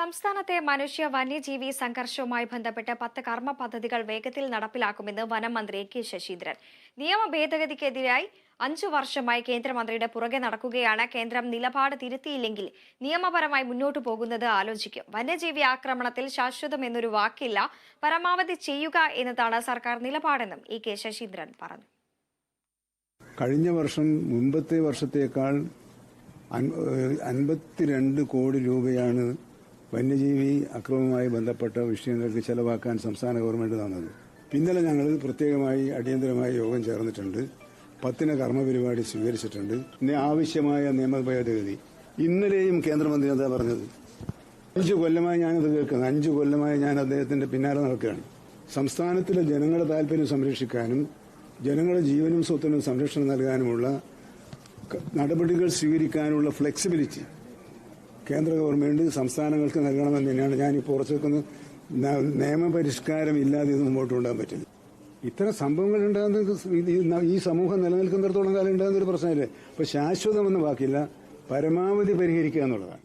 സംസ്ഥാനത്തെ മനുഷ്യ വന്യജീവി സംഘർഷവുമായി ബന്ധപ്പെട്ട് പത്ത് കർമ്മ പദ്ധതികൾ വേഗത്തിൽ നടപ്പിലാക്കുമെന്ന് വനം മന്ത്രി കെ ശശീന്ദ്രൻ. നിയമ ഭേദഗതിക്കെതിരായി അഞ്ചു വർഷമായി കേന്ദ്രമന്ത്രിയുടെ പുറകെ നടക്കുകയാണ്. കേന്ദ്രം നിലപാട് തിരുത്തിയില്ലെങ്കിൽ നിയമപരമായി മുന്നോട്ടു പോകുന്നത് ആലോചിക്കും. വന്യജീവി ആക്രമണത്തിൽ ശാശ്വതം എന്നൊരു വാക്കില്ല. പരമാവധി ചെയ്യുക എന്നതാണ് സർക്കാർ നിലപാടെന്നും ഇ കെ ശശീന്ദ്രൻ പറഞ്ഞു. കഴിഞ്ഞ വർഷം മുമ്പത്തെ വർഷത്തേക്കാൾ അൻപത്തിരണ്ട് കോടി രൂപയാണ് വന്യജീവി അക്രമവുമായി ബന്ധപ്പെട്ട വിഷയങ്ങൾക്ക് ചെലവാക്കാൻ സംസ്ഥാന ഗവൺമെന്റ് തന്നത്. പിന്നലെ ഞങ്ങൾ പ്രത്യേകമായി അടിയന്തരമായി യോഗം ചേർന്നിട്ടുണ്ട്. പത്തിന് കർമ്മപരിപാടി സ്വീകരിച്ചിട്ടുണ്ട്. ഇനി ആവശ്യമായ നിയമ ഭേദഗതി ഇന്നലെയും കേന്ദ്രമന്ത്രി എന്താ പറഞ്ഞത്. അഞ്ചു കൊല്ലമായി ഞാനത് കേൾക്കുന്നത് അഞ്ചു കൊല്ലമായി ഞാൻ അദ്ദേഹത്തിന്റെ പിന്നാലെ നടക്കുകയാണ്. സംസ്ഥാനത്തിലെ ജനങ്ങളുടെ താല്പര്യം സംരക്ഷിക്കാനും ജനങ്ങളുടെ ജീവനും സ്വത്തിനും സംരക്ഷണം നൽകാനുമുള്ള നടപടികൾ സ്വീകരിക്കാനുള്ള ഫ്ലെക്സിബിലിറ്റി കേന്ദ്ര ഗവൺമെന്റ് സംസ്ഥാനങ്ങൾക്ക് നൽകണമെന്ന് തന്നെയാണ് ഞാൻ ഉറച്ചു വെക്കുന്നത് ന- നിയമപരിഷ്കാരം ഇല്ലാതെ ഇത് മുമ്പോട്ട് കൊണ്ടുപോകാൻ പറ്റില്ല. ഇത്തരം സംഭവങ്ങൾ ഉണ്ടാകുന്ന ഈ സമൂഹം നിലനിൽക്കുന്നിടത്തോളം കാലം ഉണ്ടാകുന്ന ഒരു പ്രശ്നമില്ലേ? അപ്പൊ ശാശ്വതമെന്ന് ബാക്കിയില്ല. പരമാവധി പരിഹരിക്കുക എന്നുള്ളതാണ്.